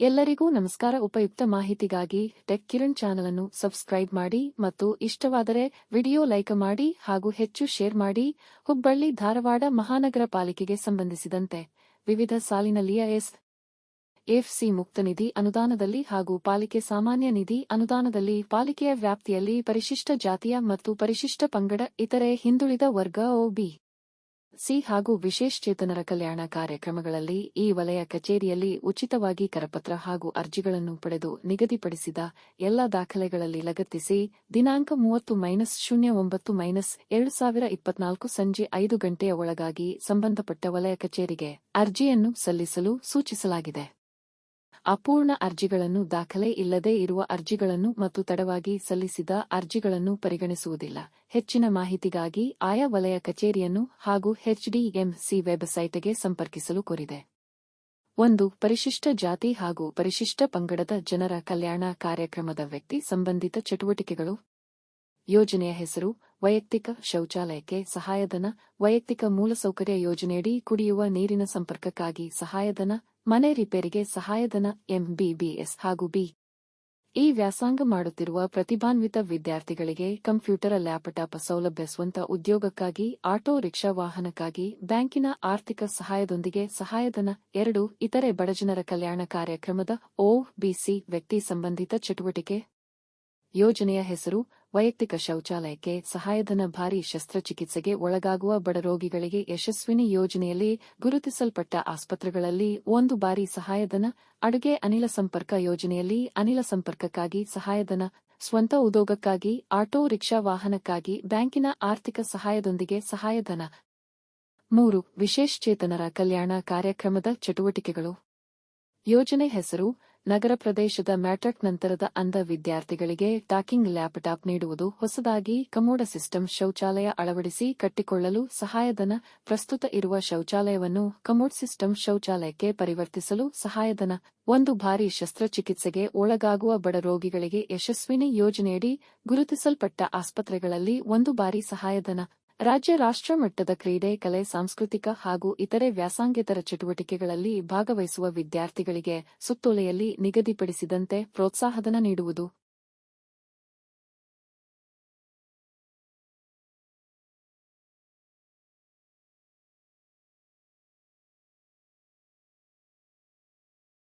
ಎಲ್ಲರಿಗೂ ನಮಸ್ಕಾರ. ಉಪಯುಕ್ತ ಮಾಹಿತಿಗಾಗಿ ಟೆಕ್ ಕಿರಣ್ ಚಾನಲ್ ಅನ್ನು ಸಬ್ಸ್ಕ್ರೈಬ್ ಮಾಡಿ ಮತ್ತು ಇಷ್ಟವಾದರೆ ವಿಡಿಯೋ ಲೈಕ್ ಮಾಡಿ ಹಾಗೂ ಹೆಚ್ಚು ಶೇರ್ ಮಾಡಿ. ಹುಬ್ಬಳ್ಳಿ ಧಾರವಾಡ ಮಹಾನಗರ ಪಾಲಿಕೆಗೆ ಸಂಬಂಧಿಸಿದಂತೆ ವಿವಿಧ ಸಾಲಿನಲ್ಲಿಯ ಎಸ್ ಎಫ್ಸಿ ಮುಕ್ತ ನಿಧಿ ಅನುದಾನದಲ್ಲಿ ಹಾಗೂ ಪಾಲಿಕೆ ಸಾಮಾನ್ಯ ನಿಧಿ ಅನುದಾನದಲ್ಲಿ ಪಾಲಿಕೆಯ ವ್ಯಾಪ್ತಿಯಲ್ಲಿ ಪರಿಶಿಷ್ಟ ಜಾತಿಯ ಮತ್ತು ಪರಿಶಿಷ್ಟ ಪಂಗಡ ಇತರೆ ಹಿಂದುಳಿದ ವರ್ಗ ಒಬಿ ಸಿ ಹಾಗೂ ವಿಶೇಷಚೇತನರ ಕಲ್ಯಾಣ ಕಾರ್ಯಕ್ರಮಗಳಲ್ಲಿ ಈ ವಲಯ ಕಚೇರಿಯಲ್ಲಿ ಉಚಿತವಾಗಿ ಕರಪತ್ರ ಹಾಗೂ ಅರ್ಜಿಗಳನ್ನು ಪಡೆದು ನಿಗದಿಪಡಿಸಿದ ಎಲ್ಲ ದಾಖಲೆಗಳಲ್ಲಿ ಲಗತ್ತಿಸಿ ದಿನಾಂಕ ಮೂವತ್ತು ಮೈನಸ್ ಶೂನ್ಯ ಒಂಬತ್ತು ಮೈನಸ್ ಎರಡು ಸಾವಿರ ಇಪ್ಪತ್ನಾಲ್ಕು ಸಂಜೆ ಐದು ಗಂಟೆಯ ಒಳಗಾಗಿ ಸಂಬಂಧಪಟ್ಟ ವಲಯ ಕಚೇರಿಗೆ ಅರ್ಜಿಯನ್ನು ಸಲ್ಲಿಸಲು ಸೂಚಿಸಲಾಗಿದೆ. ಅಪೂರ್ಣ ಅರ್ಜಿಗಳನ್ನು ದಾಖಲೆ ಇಲ್ಲದೇ ಇರುವ ಅರ್ಜಿಗಳನ್ನು ಮತ್ತು ತಡವಾಗಿ ಸಲ್ಲಿಸಿದ ಅರ್ಜಿಗಳನ್ನು ಪರಿಗಣಿಸುವುದಿಲ್ಲ. ಹೆಚ್ಚಿನ ಮಾಹಿತಿಗಾಗಿ ಆಯಾ ವಲಯ ಕಚೇರಿಯನ್ನು ಹಾಗೂ ಎಚ್ಡಿಎಂಸಿ ವೆಬ್ಸೈಟ್ಗೆ ಸಂಪರ್ಕಿಸಲು ಕೋರಿದೆ. ಒಂದು, ಪರಿಶಿಷ್ಟ ಜಾತಿ ಹಾಗೂ ಪರಿಶಿಷ್ಟ ಪಂಗಡದ ಜನರ ಕಲ್ಯಾಣ ಕಾರ್ಯಕ್ರಮದ ವ್ಯಕ್ತಿ ಸಂಬಂಧಿತ ಚಟುವಟಿಕೆಗಳು. ಯೋಜನೆಯ ಹೆಸರು ವೈಯಕ್ತಿಕ ಶೌಚಾಲಯಕ್ಕೆ ಸಹಾಯಧನ, ವೈಯಕ್ತಿಕ ಮೂಲಸೌಕರ್ಯ ಯೋಜನೆಯಡಿ ಕುಡಿಯುವ ನೀರಿನ ಸಂಪರ್ಕಕ್ಕಾಗಿ ಸಹಾಯಧನ, ಮನೆ ರಿಪೇರಿಗೆ ಸಹಾಯಧನ, ಎಂಬಿಬಿಎಸ್ ಹಾಗೂ ಬಿ. ಈ ವ್ಯಾಸಂಗ ಮಾಡುತ್ತಿರುವ ಪ್ರತಿಭಾನ್ವಿತ ವಿದ್ಯಾರ್ಥಿಗಳಿಗೆ ಕಂಪ್ಯೂಟರ್ ಲ್ಯಾಪ್ಟಾಪ್ ಸೌಲಭ್ಯ ಸ್ವಂತ ಉದ್ಯೋಗಕ್ಕಾಗಿ, ಆಟೋ ರಿಕ್ಷಾ ವಾಹನಕ್ಕಾಗಿ, ಬ್ಯಾಂಕಿನ ಆರ್ಥಿಕ ಸಹಾಯದೊಂದಿಗೆ ಸಹಾಯಧನ, ಎರಡು, ಇತರೆ ಬಡಜನರ ಕಲ್ಯಾಣ ಕಾರ್ಯಕ್ರಮದ ಓಬಿಸಿ ವ್ಯಕ್ತಿ ಸಂಬಂಧಿತ ಚಟುವಟಿಕೆ ಯೋಜನೆಯ ಹೆಸರು ವೈಯಕ್ತಿಕ ಶೌಚಾಲಯಕ್ಕೆ ಸಹಾಯಧನ ಭಾರಿ ಶಸ್ತ್ರಚಿಕಿತ್ಸೆಗೆ ಒಳಗಾಗುವ ಬಡ ರೋಗಿಗಳಿಗೆ ಯಶಸ್ವಿನಿ ಯೋಜನೆಯಲ್ಲಿ ಗುರುತಿಸಲ್ಪಟ್ಟ ಆಸ್ಪತ್ರೆಗಳಲ್ಲಿ ಒಂದು ಬಾರಿ ಸಹಾಯಧನ, ಅಡುಗೆ ಅನಿಲ ಸಂಪರ್ಕ ಯೋಜನೆಯಲ್ಲಿ ಅನಿಲ ಸಂಪರ್ಕಕ್ಕಾಗಿ ಸಹಾಯಧನ, ಸ್ವಂತ ಉದ್ಯೋಗಕ್ಕಾಗಿ, ಆಟೋ, ರಿಕ್ಷಾ ವಾಹನಕ್ಕಾಗಿ ಬ್ಯಾಂಕಿನ ಆರ್ಥಿಕ ಸಹಾಯದೊಂದಿಗೆ ಸಹಾಯಧನ. ಮೂರು, ವಿಶೇಷಚೇತನರ ಕಲ್ಯಾಣ ಕಾರ್ಯಕ್ರಮದ ಚಟುವಟಿಕೆಗಳು. ಯೋಜನೆ ಹೆಸರು ನಗರ ಪ್ರದೇಶದ ಮ್ಯಾಟ್ರಿಕ್ ನಂತರದ ಅಂಧ ವಿದ್ಯಾರ್ಥಿಗಳಿಗೆ ಟಾಕಿಂಗ್ ಲ್ಯಾಪ್ಟಾಪ್ ನೀಡುವುದು ಹೊಸದಾಗಿ ಕಮೋಡ ಸಿಸ್ಟಮ್ ಶೌಚಾಲಯ ಅಳವಡಿಸಿ ಕಟ್ಟಿಕೊಳ್ಳಲು ಸಹಾಯಧನ ಪ್ರಸ್ತುತ ಇರುವ ಶೌಚಾಲಯವನ್ನು ಕಮೋಡ್ ಸಿಸ್ಟಮ್ ಶೌಚಾಲಯಕ್ಕೆ ಪರಿವರ್ತಿಸಲು ಸಹಾಯಧನ, ಒಂದು ಬಾರಿ ಶಸ್ತ್ರಚಿಕಿತ್ಸೆಗೆ ಒಳಗಾಗುವ ಬಡ ರೋಗಿಗಳಿಗೆ ಯಶಸ್ವಿನಿ ಯೋಜನೆಯಡಿ ಗುರುತಿಸಲ್ಪಟ್ಟ ಆಸ್ಪತ್ರೆಗಳಲ್ಲಿ ಒಂದು ಬಾರಿ ಸಹಾಯಧನ. ರಾಜ್ಯ ರಾಷ್ಟ್ರ ಮಟ್ಟದ ಕ್ರೀಡೆ, ಕಲೆ, ಸಾಂಸ್ಕೃತಿಕ ಹಾಗೂ ಇತರೆ ವ್ಯಾಸಂಗೇತರ ಚಟುವಟಿಕೆಗಳಲ್ಲಿ ಭಾಗವಹಿಸುವ ವಿದ್ಯಾರ್ಥಿಗಳಿಗೆ ಸುತ್ತೋಲೆಯಲ್ಲಿ ನಿಗದಿಪಡಿಸಿದಂತೆ ಪ್ರೋತ್ಸಾಹಧನ ನೀಡುವುದು.